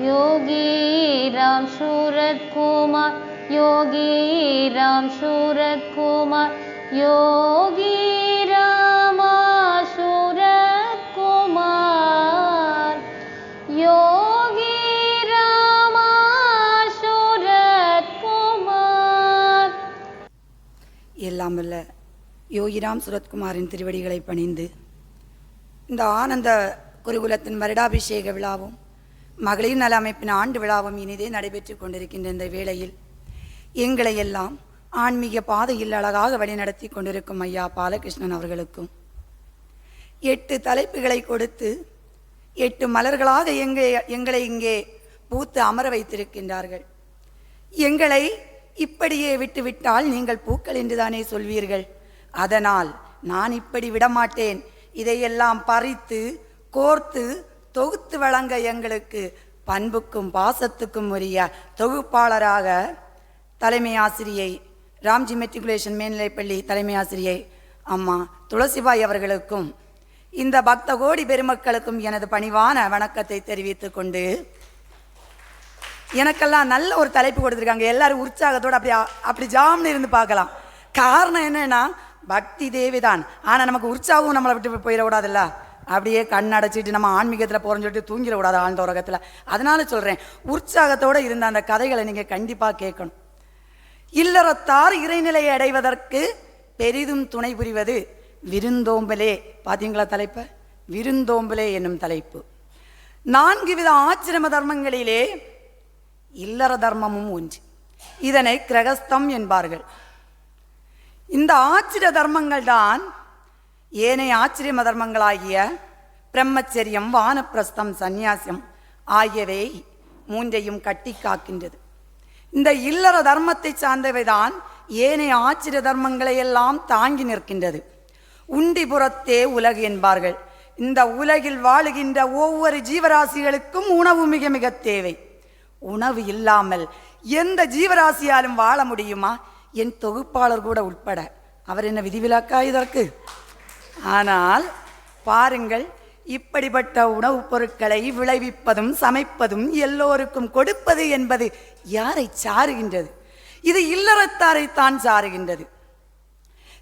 योगी राम सूरत कुमार योगी राम सूरत कुमार योगी रामा सूरत कुमार योगी रामा सूरत कुमार எல்லாம் வல்ல யோகிராம் சுரத்குமாரின் திருவடிகளை பணிந்து இந்த ஆனந்த குருகுலத்தின் வருடாபிஷேக விழாவும் மகளிர் நல அமைப்பின் ஆண்டு விழாவும் இனிதே நடைபெற்று கொண்டிருக்கின்ற இந்த வேளையில் எங்களை எல்லாம் ஆன்மீக பாதையில் அழகாக வழிநடத்தி கொண்டிருக்கும் ஐயா பாலகிருஷ்ணன் அவர்களுக்கும் எட்டு தலைப்புகளை கொடுத்து எட்டு மலர்களாக எங்கே எங்களை இங்கே பூத்து அமர வைத்திருக்கின்றார்கள். எங்களை இப்படியே விட்டுவிட்டால் நீங்கள் பூக்கள் என்றுதானே சொல்வீர்கள். அதனால் நான் இப்படி விடமாட்டேன். இதையெல்லாம் பறித்து கோர்த்து தொகுத்து வழங்க எங்களுக்கு பண்புக்கும் பாசத்துக்கும் உரிய தொகுப்பாளராக தலைமை ஆசிரியை ராம்ஜி மெட்ரிகுலேஷன் மேல்நிலைப்பள்ளி தலைமை ஆசிரியை அம்மா துளசிபாய் அவர்களுக்கும் இந்த பக்த கோடி பெருமக்களுக்கும் எனது பணிவான வணக்கத்தை தெரிவித்துக் கொண்டு எனக்கெல்லாம் நல்ல ஒரு தலைப்பு கொடுத்துருக்காங்க. எல்லாரும் உற்சாகத்தோடு அப்படி அப்படி ஜாம்னு இருந்து பார்க்கலாம். காரணம் என்னன்னா பக்தி தேவிதான். ஆனால் நமக்கு உற்சாகம் நம்மளை விட்டு போயிடக்கூடாதுல்ல. அப்படியே கண் அடைச்சிட்டு நம்ம ஆன்மீகத்தில் போகிறோம்னு சொல்லிட்டு தூங்கிடக்கூடாது ஆழ்ந்த உலகத்தில். அதனால சொல்கிறேன் உற்சாகத்தோடு இருந்த அந்த கதைகளை நீங்கள் கண்டிப்பாக கேட்கணும். இல்லறத்தார் இறைநிலையை அடைவதற்கு பெரிதும் துணை புரிவது விருந்தோம்பலே. பார்த்தீங்களா தலைப்பை? விருந்தோம்பலே என்னும் தலைப்பு. நான்கு வித ஆச்சிரம தர்மங்களிலே இல்லற தர்மமும் ஒன்று. இதனை கிரகஸ்தம் என்பார்கள். இந்த ஆச்சிர தர்மங்கள் தான் ஏனைய ஆச்சரியம தர்மங்களாகிய பிரம்மச்சரியம் வானப்பிரஸ்தம் சந்நியாசம் ஆகியவை மூன்றையும் கட்டி காக்கின்றது. இந்த இல்லற தர்மத்தை சார்ந்தவைதான் ஏனைய ஆச்சரிய தர்மங்களை எல்லாம் தாங்கி நிற்கின்றது. உண்டிபுறத்தே உலகு என்பார்கள். இந்த உலகில் வாழுகின்ற ஒவ்வொரு ஜீவராசிகளுக்கும் உணவு மிக மிக தேவை. உணவு இல்லாமல் எந்த ஜீவராசியாலும் வாழ முடியுமா? என் தொகுப்பாளர் கூட உட்பட. அவர் என்ன விதிவிலக்கா இதற்கு? ஆனால் பாருங்கள் இப்படிப்பட்ட உணவுப் பொருட்களை விளைவிப்பதும் சமைப்பதும் எல்லோருக்கும் கொடுப்பது என்பது யாரை சாருகின்றது? இது இல்லறத்தாரை தான் சாருகின்றது.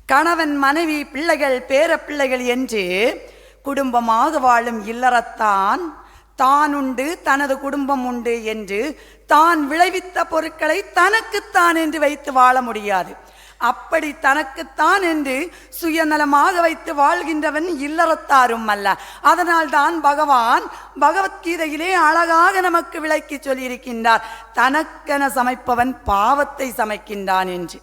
கணவன் மனைவி பிள்ளைகள் பேர பிள்ளைகள் என்று குடும்பமாக வாழும் இல்லறத்தான் தான் உண்டு தனது குடும்பம் உண்டு என்று தான் விளைவித்த பொருட்களை தனக்குத்தான் என்று வைத்து வாழ முடியாது. அப்படி தனக்குத்தான் என்று சுயநலமாக வைத்து வாழ்கின்றவன் இல்லறத்தாரும் அல்ல. அதனால்தான் பகவான் பகவத்கீதையிலே அழகாக நமக்கு விளக்கி சொல்லியிருக்கின்றார் தனக்கென சமைப்பவன் பாவத்தை சமைக்கின்றான் என்று.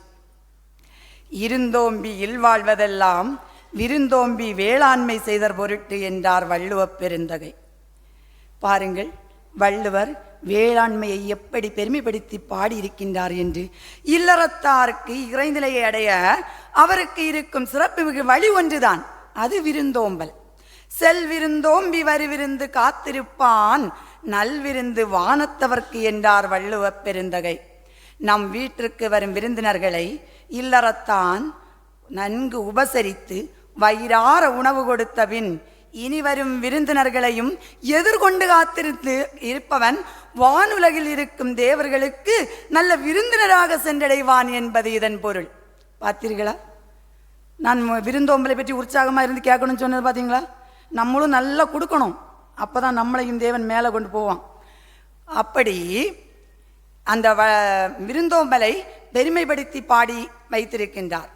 இருந்தோம்பி இல்வாழ்வதெல்லாம் விருந்தோம்பி வேளாண்மை செய்தற் பொருட்டு என்றார் வள்ளுவப் பெருந்தகை. பாருங்கள் வள்ளுவர் வேளாண்மையை எப்படி பெருமைப்படுத்தி பாடியிருக்கின்றார் என்று இல்லறத்தாருக்கு இறைநிலையை அடைய அவருக்கு இருக்கும் சிறப்பு மிகு வழி ஒன்றுதான் அது விருந்தோம்பல். செல்விருந்தோம்பி வருவிருந்து காத்திருப்பான் நல்விருந்து வானத்தவர்க்கு என்றார் வள்ளுவ பெருந்தகை. நம் வீட்டிற்கு வரும் விருந்தினர்களை இல்லறத்தான் நன்கு உபசரித்து வயிறார உணவு கொடுத்த பின் இனி வரும் விருந்தினர்களையும் எதிர்கொண்டு காத்திருந்து இருப்பவன் வானுலகில் இருக்கும் தேவர்களுக்கு நல்ல விருந்தினராக சென்றடைவான் என்பது இதன் பொருள். பார்த்தீர்களா? நான் விருந்தோம்பலை பற்றி உற்சாகமாக இருந்து கேட்கணும்னு சொன்னது பார்த்தீங்களா? நம்மளும் நல்லா கொடுக்கணும். அப்போ தான் நம்மளையும் தேவன் மேலே கொண்டு போவான். அப்படி அந்த வ விருந்தோம்பலை பெருமைப்படுத்தி பாடி வைத்திருக்கின்றார்.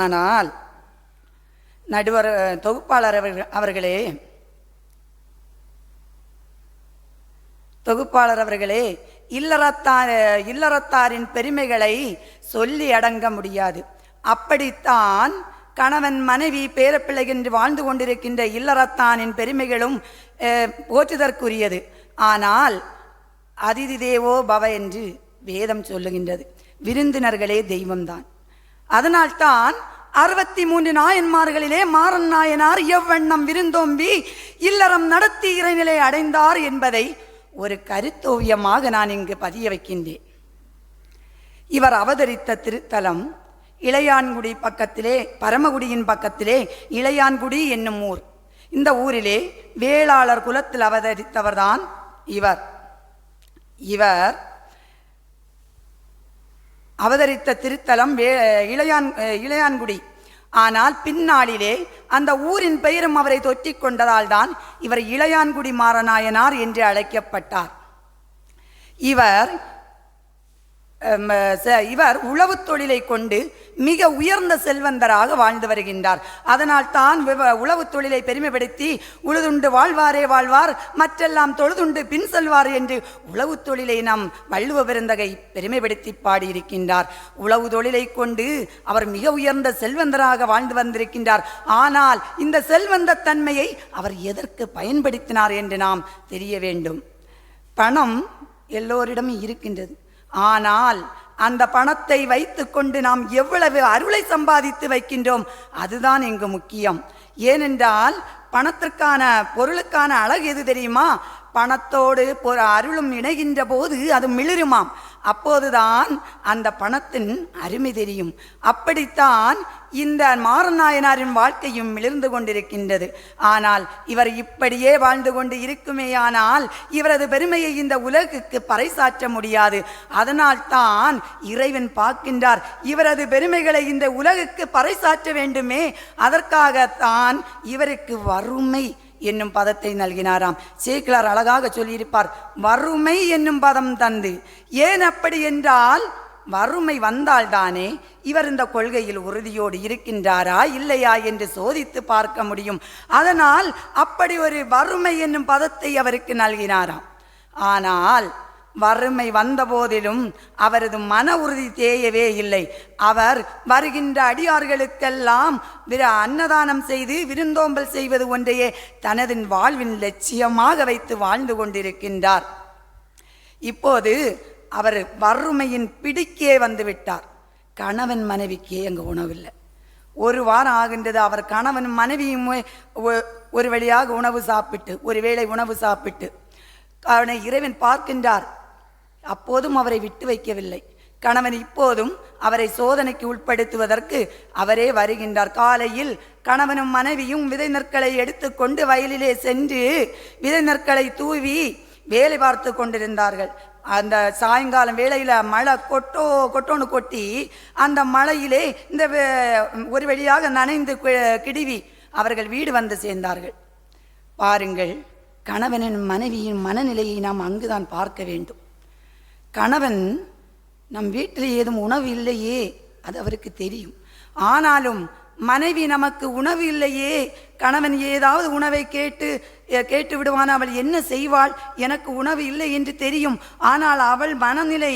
ஆனால் நடுவர் தொகுப்பாளர் அவர்கள் அவர்களே. தொகுப்பாளர் அவர்களே இல்லறத்தார் இல்லறத்தாரின் பெருமைகளை சொல்லி அடங்க முடியாது. அப்படித்தான் கணவன் மனைவி பேரப்பிள்ளை என்று வாழ்ந்து கொண்டிருக்கின்ற இல்லறத்தானின் பெருமைகளும் போற்றுதற்குரியது. ஆனால் அதிதி தேவோ பவ என்று வேதம் சொல்லுகின்றது. விருந்தினர்களே தெய்வம்தான். அதனால்தான் அறுபத்தி மூன்று நாயன்மார்களிலே மாறன் நாயனார் எவ்வண்ணம் விருந்தோம்பி இல்லறம் நடத்தி இறைநிலை அடைந்தார் என்பதை ஒரு கருத்தோவியமாக நான் இங்கு பதிய வைக்கின்றேன். இவர் அவதரித்த திருத்தலம் இளையான்குடி பக்கத்திலே பரமகுடியின் பக்கத்திலே இளையான்குடி என்னும் ஊர். இந்த ஊரிலே வேளாளர் குலத்தில் அவதரித்தவர்தான் இவர். இவர் அவதரித்த திருத்தலம் வே இளையான் இளையான்குடி. ஆனால் பின்னாளிலே அந்த ஊரின் பெயரும் அவரை தொற்றிக் கொண்டதால் தான் இவர் இளையான்குடி மாறநாயனார் என்று அழைக்கப்பட்டார். இவர் இவர் உழவுத் தொழிலை கொண்டு மிக உயர்ந்த செல்வந்தராக வாழ்ந்து வருகின்றார். அதனால் தான் விவ- தொழிலை பெருமைப்படுத்தி உழுதுண்டு வாழ்வாரே வாழ்வார் மற்றெல்லாம் தொழுதுண்டு பின் செல்வார் என்று உளவு தொழிலை நாம் வள்ளுவ பெருந்தகை பெருமைப்படுத்தி பாடியிருக்கின்றார். உழவு தொழிலை கொண்டு அவர் மிக உயர்ந்த செல்வந்தராக வாழ்ந்து வந்திருக்கின்றார். ஆனால் இந்த செல்வந்த தன்மையை அவர் எதற்கு பயன்படுத்தினார் என்று நாம் தெரிய வேண்டும். பணம் எல்லோரிடமும் இருக்கின்றது. ஆனால் அந்த பணத்தை வைத்துக்கொண்டு நாம் எவ்வளவு அருளை சம்பாதித்து வைக்கின்றோம் அதுதான் இங்கு முக்கியம். ஏனென்றால் பணத்திற்கான பொருளுக்கான அழகு எது தெரியுமா? பணத்தோடு பொ- அருளும் இணைகின்ற போது அது மிளிருமாம். அப்போதுதான் அந்த பணத்தின் அருமை தெரியும். அப்படித்தான் இந்த மாறநாயனாரின் வாழ்க்கையும் மிளிர்ந்து கொண்டிருக்கின்றது. ஆனால் இவர் இப்படியே வாழ்ந்து கொண்டு இருக்குமேயானால் இவரது பெருமையை இந்த உலகுக்கு பறைசாற்ற முடியாது. அதனால் தான் இறைவன் பார்க்கின்றார் இவரது பெருமைகளை இந்த உலகுக்கு பறைசாற்ற வேண்டுமே. அதற்காகத்தான் இவருக்கு வறுமை என்னும் பதத்தை நல்கினாராம். சேக்கிலார் அழகாக சொல்லியிருப்பார் வறுமை என்னும் பதம் தந்து. ஏன் அப்படி என்றால் வறுமை வந்தால்தானே இவர் இந்த கொள்கையில் உறுதியோடு இருக்கின்றாரா இல்லையா என்று சோதித்து பார்க்க முடியும். அதனால் அப்படி ஒரு வறுமை என்னும் பதத்தை அவருக்கு நல்கினாராம். ஆனால் வறுமை வந்தபோதிலும் அவரது மன உறுதி தேயவே இல்லை. அவர் வருகின்ற அடியார்களுக்கெல்லாம் விர அன்னதானம் செய்து விருந்தோம்பல் செய்வது ஒன்றையே தனது வாழ்வின் லட்சியமாக வைத்து வாழ்ந்து கொண்டிருக்கின்றார். இப்போது அவர் வறுமையின் பிடிக்கே வந்துவிட்டார். கணவன் மனைவிக்கே அங்கு உணவில்லை. ஒரு வாரம் ஆகின்றது அவர் கணவன் மனைவியும் ஒரு வழியாக உணவு சாப்பிட்டு ஒருவேளை உணவு சாப்பிட்டு அவனை இறைவன் பார்க்கின்றார். அப்போதும் அவரை விட்டு வைக்கவில்லை. கணவன் இப்போதும் அவரை சோதனைக்கு உட்படுத்துவதற்கு அவரே வருகின்றார். காலையில் கணவனும் மனைவியும் விதை நெற்களை எடுத்துக்கொண்டு வயலிலே சென்று விதை நெற்களை தூவி வேலை பார்த்து கொண்டிருந்தார்கள். அந்த சாயங்காலம் வேளையில் மழை கொட்டோ கொட்டோன்னு கொட்டி அந்த மழையிலே இந்த ஒரு வழியாக நனைந்து கி- கிடுவி அவர்கள் வீடு வந்து சேர்ந்தார்கள். பாருங்கள் கணவனின் மனைவியின் மனநிலையை நாம் அங்குதான் பார்க்க வேண்டும். கணவன் நம் வீட்டில் ஏதும் உணவு இல்லையே அது அவருக்கு தெரியும். ஆனாலும் மனைவி நமக்கு உணவு இல்லையே. கணவன் ஏதாவது உணவை கேட்டு கேட்டு விடுவான். அவள் என்ன செய்வாள்? எனக்கு உணவு இல்லை என்று தெரியும். ஆனால் அவள் மனநிலை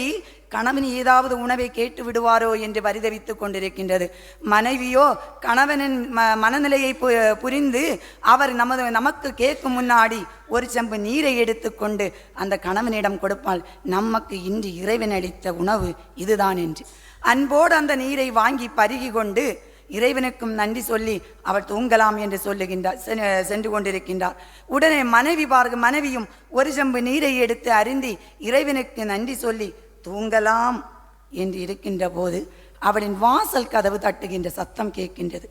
கணவன் ஏதாவது உணவை கேட்டு விடுவாரோ என்று பரிதவித்துக் கொண்டிருக்கின்றது. மனைவியோ கணவனின் ம மனநிலையை பு புரிந்து அவர் நமது நமக்கு கேட்கும் முன்னாடி ஒரு செம்பு நீரை எடுத்துக்கொண்டு அந்த கணவனிடம் கொடுப்பாள். நமக்கு இன்று இறைவன் அளித்த உணவு இதுதான் என்று. அன்போடு அந்த நீரை வாங்கி பருகி கொண்டு இறைவனுக்கும் நன்றி சொல்லி அவள் தூங்கலாம் என்று சொல்லுகின்றார் செ- சென்று கொண்டிருக்கின்றார். உடனே மனைவி பார்க்க மனைவியும் ஒரு செம்பு நீரை எடுத்து அருந்தி இறைவனுக்கு நன்றி சொல்லி தூங்கலாம் என்று இருக்கின்ற போது அவளின் வாசல் கதவு தட்டுகின்ற சத்தம் கேட்கின்றது.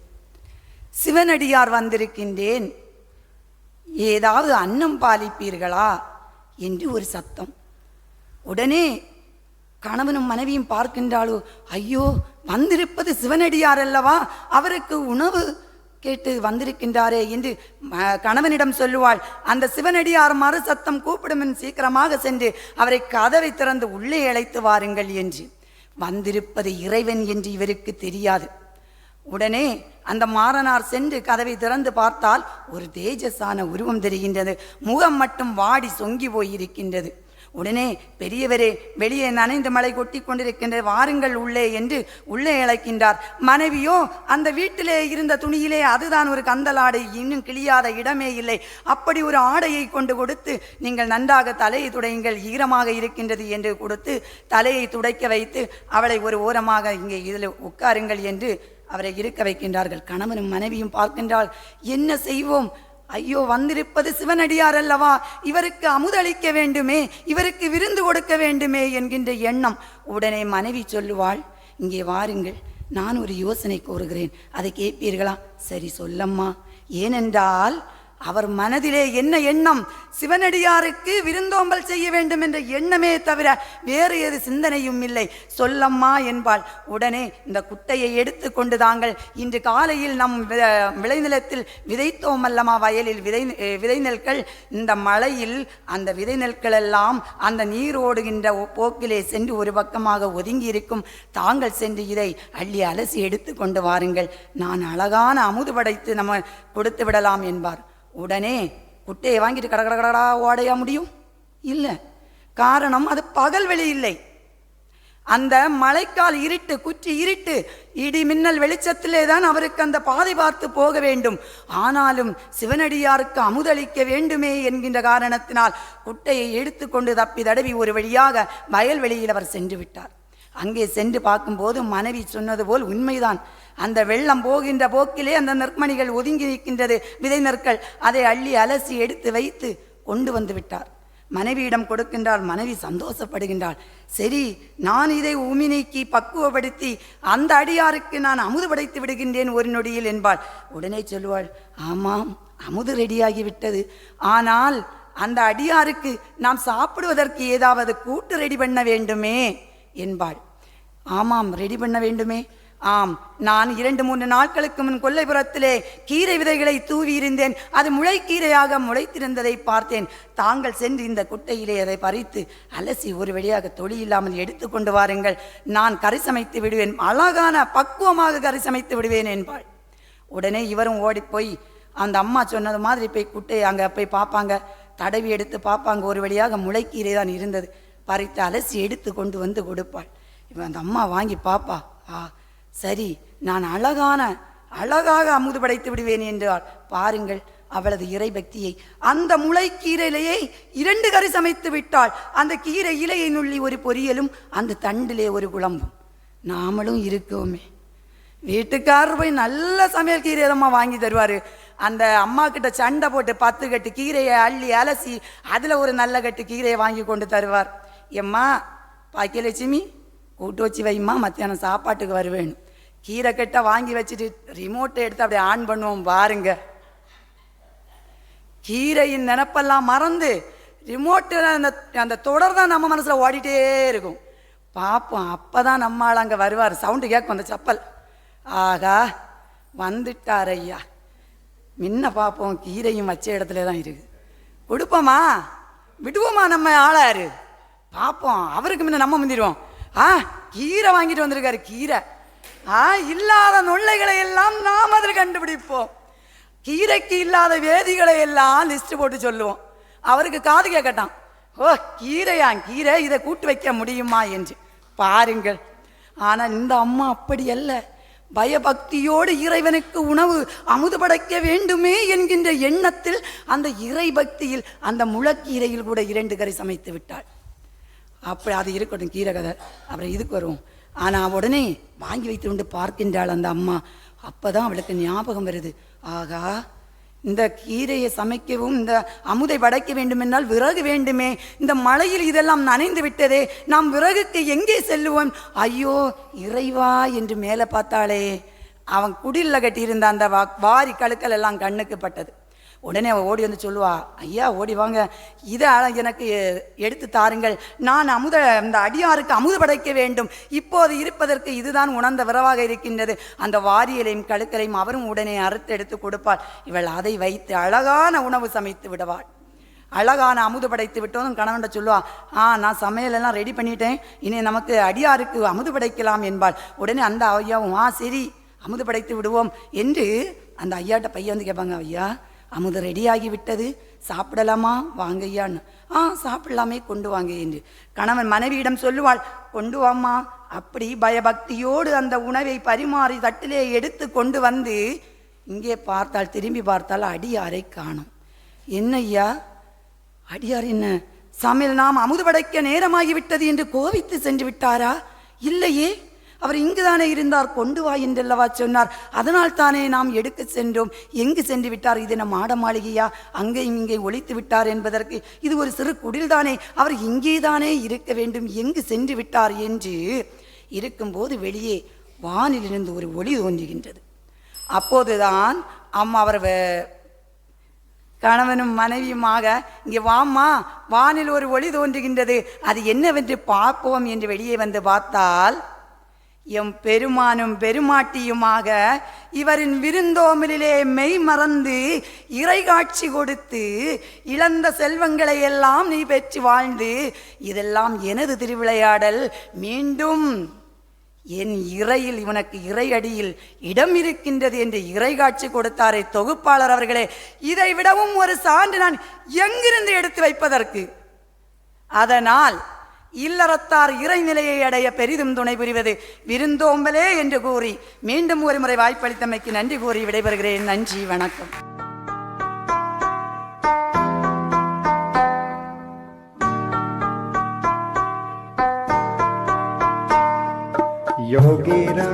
சிவனடியார் வந்திருக்கின்றேன் ஏதாவது அன்னம் பாலிப்பீர்களா? என்று ஒரு சத்தம். உடனே கணவனும் மனைவியும் பார்க்கின்றாளோ? ஐயோ வந்திருப்பது சிவனடியார் அல்லவா? அவருக்கு உணவு கேட்டு வந்திருக்கின்றாரே என்று கணவனிடம் சொல்லுவாள். அந்த சிவனடியார் மறு சத்தம் கூப்பிடும் சீக்கிரமாக சென்று அவரை கதவை திறந்து உள்ளே அழைத்து வாருங்கள் என்று. வந்திருப்பது இறைவன் என்று இவருக்கு தெரியாது. உடனே அந்த மாறனார் சென்று கதவை திறந்து பார்த்தால் ஒரு தேஜஸான உருவம் தெரிகின்றது. முகம் மட்டும் வாடி சொங்கி போயிருக்கின்றது. உடனே பெரியவரே வெளியே நனைந்து மலை கொட்டி கொண்டிருக்கின்ற வாருங்கள் உள்ளே என்று உள்ளே அழைக்கின்றார். மனைவியோ அந்த வீட்டிலே இருந்த துணியிலே அதுதான் ஒரு கந்தலாடை இன்னும் கிழியாத இடமே இல்லை. அப்படி ஒரு ஆடையை கொண்டு கொடுத்து நீங்கள் நன்றாக தலையை துடையுங்கள் ஈரமாக இருக்கின்றது என்று கொடுத்து தலையை துடைக்க வைத்து அவளை ஒரு ஓரமாக இங்கே இதில் உட்காருங்கள் என்று அவரை இருக்க வைக்கின்றார்கள். கணவனும் மனைவியும் பார்க்கின்றால் என்ன செய்வோம்? ஐயோ வந்திருப்பது சிவனடியார் அல்லவா இவருக்கு அமுதளிக்க வேண்டுமே இவருக்கு விருந்து கொடுக்க வேண்டுமே என்கின்ற எண்ணம். உடனே மனைவி சொல்லுவாள் இங்கே வாருங்கள் நான் ஒரு யோசனை கூறுகிறேன் அதை கேட்பீர்களா? சரி சொல்லம்மா. ஏனென்றால் அவர் மனதிலே என்ன எண்ணம்? சிவனடியாருக்கு விருந்தோம்பல் செய்ய வேண்டும் என்ற எண்ணமே தவிர வேறு எது சிந்தனையும் இல்லை. சொல்லம்மா என்பாள். உடனே இந்த குட்டையை எடுத்து கொண்டு தாங்கள் இன்று காலையில் நம் விளைநிலத்தில் விதைத்தோம் அல்லமா வயலில் விதை விதைநெல்கள். இந்த மழையில் அந்த விதைநெல்கள் எல்லாம் அந்த நீரோடுகின்ற போக்கிலே சென்று ஒரு பக்கமாக ஒதுங்கி இருக்கும் தாங்கள் சென்று இதை அள்ளி அலசி எடுத்து கொண்டு வாருங்கள். நான் அழகான அமுது படைத்து நம்ம கொடுத்து விடலாம் என்பார். உடனே குட்டையை வாங்கிட்டு கட கட கடடா ஓடையா முடியும்? இல்லை. காரணம் அது பகல் வெளி இல்லை. அந்த மழைக்கால் இருட்டு குற்றி இருட்டு இடி மின்னல் வெளிச்சத்திலே தான் அவருக்கு அந்த பாதை பார்த்து போக வேண்டும். ஆனாலும் சிவனடியாருக்கு அமுதளிக்க வேண்டுமே என்கின்ற காரணத்தினால் குட்டையை எடுத்துக்கொண்டு தப்பி தடவி ஒரு வழியாக வயல்வெளியில் அவர் சென்று விட்டார். அங்கே சென்று பார்க்கும்போது மனைவி சொன்னது போல் உண்மைதான். அந்த வெள்ளம் போகின்ற போக்கிலே அந்த நெற்மணிகள் ஒதுங்கி நிற்கின்றது. விதை நெற்கள் அதை அள்ளி அலசி எடுத்து வைத்து கொண்டு வந்து விட்டார். மனைவியிடம் கொடுக்கின்றாள் மனைவி சந்தோஷப்படுகின்றாள். சரி நான் இதை உமி நீக்கி பக்குவப்படுத்தி அந்த அடியாருக்கு நான் அமுது படைத்து விடுகின்றேன் ஒரு நொடியில் என்பாள். உடனே சொல்லுவாள் ஆமாம் அமுது ரெடியாகிவிட்டது. ஆனால் அந்த அடியாருக்கு நாம் சாப்பிடுவதற்கு ஏதாவது கூட்டு ரெடி பண்ண வேண்டுமே என்பாள். ஆமாம் ரெடி பண்ண வேண்டுமே. ஆம் நான் இரண்டு மூன்று நாட்களுக்கு முன் கொல்லைப்புறத்திலே கீரை விதைகளை தூவியிருந்தேன் அது முளைக்கீரையாக முளைத்திருந்ததை பார்த்தேன். தாங்கள் சென்று இந்த குட்டையிலே அதை பறித்து அலசி ஒரு வழியாக தொழில் இல்லாமல் எடுத்து கொண்டு வாருங்கள். நான் கறி சமைத்து விடுவேன். அழகான பக்குவமாக கறி சமைத்து விடுவேன் என்பாள். உடனே இவரும் ஓடிப்போய் அந்த அம்மா சொன்னது மாதிரி போய் குட்டையை அங்கே போய் பார்ப்பாங்க தடவி எடுத்து பார்ப்பாங்க ஒரு வழியாக முளைக்கீரை தான் இருந்தது. பறித்து அலசி எடுத்து கொண்டு வந்து கொடுப்பாள். இப்போ அந்த அம்மா வாங்கி பாப்பா. ஆ சரி நான் அழகான அழகாக அமுது படைத்து விடுவேன் என்றால் பாருங்கள் அவளது இறை பக்தியை. அந்த முளைக்கீரையிலேயே இரண்டு கறி சமைத்து விட்டால் அந்த கீரை இலையை நுள்ளி ஒரு பொரியலும் அந்த தண்டிலே ஒரு குழம்பும். நாமளும் இருக்கோமே. வீட்டுக்காரர் போய் நல்ல சமையல் கீரை அம்மா வாங்கி தருவார். அந்த அம்மா கிட்ட சண்டை போட்டு பத்து கட்டு கீரையை அள்ளி அலசி அதில் ஒரு நல்ல கட்டு கீரையை வாங்கி கொண்டு தருவார். எம்மா பாக்கியலட்சுமி கூட்டு வச்சு வைம்மா மத்தியானம் சாப்பாட்டுக்கு வருவேன். கீரை கட்ட வாங்கி வச்சுட்டு ரிமோட்டை எடுத்து அப்படியே ஆன் பண்ணுவோம் பாருங்க. கீரையின் நினப்பெல்லாம் மறந்து ரிமோட்டில் அந்த அந்த தொடர் தான் நம்ம மனசில் ஓடிட்டே இருக்கும். பார்ப்போம் அப்போ தான் நம்ம ஆள் அங்கே வருவார். சவுண்டு கேட்கும் அந்த செப்பல். ஆகா வந்துட்டார் ஐயா. முன்ன பார்ப்போம் கீரையும் வச்ச இடத்துல தான் இருக்குது கொடுப்போமா? விடுவோமா நம்ம ஆளாரு? பார்ப்போம் அவருக்கு முன்ன நம்ம முந்திடுவோம். ஆ கீரை வாங்கிட்டு வந்திருக்காரு கீரை. ஆ இல்லாத நொல்லைகளை எல்லாம் நாம் அதில் கண்டுபிடிப்போம். கீரைக்கு இல்லாத வேதிகளை எல்லாம் லிஸ்ட் போட்டு சொல்லுவோம். அவருக்கு காது கேட்கட்டான். ஓ கீரையா கீரை இதை கூட்டு வைக்க முடியுமா என்று. பாருங்கள். ஆனால் இந்த அம்மா அப்படி அல்ல. பயபக்தியோடு இறைவனுக்கு உணவு அமுது படைக்க வேண்டுமே என்கின்ற எண்ணத்தில் அந்த இறை பக்தியில் அந்த முளக்கீரையில் கூட இரண்டு கறி சமைத்து விட்டாள். அப்படி அது இருக்கட்டும் கீரை கதை அப்புறம் இதுக்கு வரும். ஆனால் உடனே வாங்கி வைத்து கொண்டு பார்க்கின்றாள் அந்த அம்மா. அப்போ தான் அவளுக்கு ஞாபகம் வருது. ஆகா இந்த கீரையை சமைக்கவும் இந்த அமுதை படைக்க வேண்டுமென்றால் விறகு வேண்டுமே. இந்த மழையில் இதெல்லாம் நனைந்து விட்டதே. நாம் விறகுக்கு எங்கே செல்லுவோம்? ஐயோ இறைவா என்று மேலே பார்த்தாளே. அவன் குடில்ல கட்டியிருந்த அந்த வா வாரி கழுக்கல் எல்லாம் கண்ணுக்கு பட்டது. உடனே அவள் ஓடி வந்து சொல்லுவா ஐயா ஓடி வாங்க. இதை அழ- எனக்கு எடுத்து தாருங்கள். நான் அமுத அந்த அடியாருக்கு அமுது படைக்க வேண்டும். இப்போது இருப்பதற்கு இதுதான் உணர்ந்த விரவாக இருக்கின்றது. அந்த வாரியலையும் கழுக்கலையும் அவரும் உடனே அறுத்து எடுத்து கொடுப்பாள். இவள் அதை வைத்து அழகான உணவு சமைத்து விடுவாள். அழகான அமுது படைத்து விட்டோம் கணவன்ட சொல்லுவா ஆ நான் சமையலெல்லாம் ரெடி பண்ணிட்டேன். இனி நமக்கு அடியாருக்கு அமுது படைக்கலாம் என்பாள். உடனே அந்த ஐயாவும் ஆ சரி அமுது படைத்து விடுவோம் என்று அந்த ஐயாட்ட பையன் வந்து கேட்பாங்க ஐயா அமுது ரெடியாகி விட்டது சாப்பிடலாமா? வாங்கய்யான்னு. ஆ சாப்பிடலாமே கொண்டு வாங்க என்று. கணவன் மனைவியிடம் சொல்லுவாள் கொண்டு வாமா அப்படி பயபக்தியோடு அந்த உணவை பரிமாறி தட்டிலே எடுத்து கொண்டு வந்து இங்கே பார்த்தால் திரும்பி பார்த்தால் அடியாரை காணும். என்ன ஐயா அடியார் என்ன? சமையல் நாம் அமுது படைக்க நேரமாகிவிட்டது என்று கோவித்து சென்று விட்டாரா? இல்லையே. அவர் இங்குதானே இருந்தார் கொண்டு வா என்றல்லவா சொன்னார். அதனால் தானே நாம் எடுக்க சென்றோம். எங்கு சென்று விட்டார்? இது நம் ஆட மாளிகையா? அங்கேயும் இங்கே ஒழித்து விட்டார் என்பதற்கு இது ஒரு சிறு குடில்தானே. அவர் இங்கேதானே இருக்க வேண்டும். எங்கு சென்று விட்டார் என்று இருக்கும்போது வெளியே வானிலிருந்து ஒரு ஒளி தோன்றுகின்றது. அப்போதுதான் அம்மா அவர் கணவனும் மனைவியுமாக இங்கே வாம்மா வானில் ஒரு ஒளி தோன்றுகின்றது. அது என்னவென்று பார்ப்போம் என்று வெளியே வந்து பார்த்தால் எம் பெருமானும் பெருமாட்டியுமாக இவரின் விருந்தோமிலே மெய் மறந்து இறை காட்சி கொடுத்து இழந்த செல்வங்களை எல்லாம் நீ பெற்று வாழ்ந்து இதெல்லாம் எனது திருவிளையாடல். மீண்டும் என் இறையில் இவனுக்கு இறை அடியில் இடம் இருக்கின்றது என்று இறை காட்சி கொடுத்தாரே தொகுப்பாளர் அவர்களே. இதை விடவும் ஒரு சான்று நான் எங்கிருந்து எடுத்து வைப்பதற்கு? அதனால் இல்லறத்தார் இறைநிலையை அடைய பெரிதும் துணை புரிவது விருந்தோம்பலே என்று கூறி மீண்டும் ஒரு முறை வாய்ப்பளித்தமைக்கு நன்றி கூறி விடைபெறுகிறேன். நன்றி வணக்கம். யோகிரா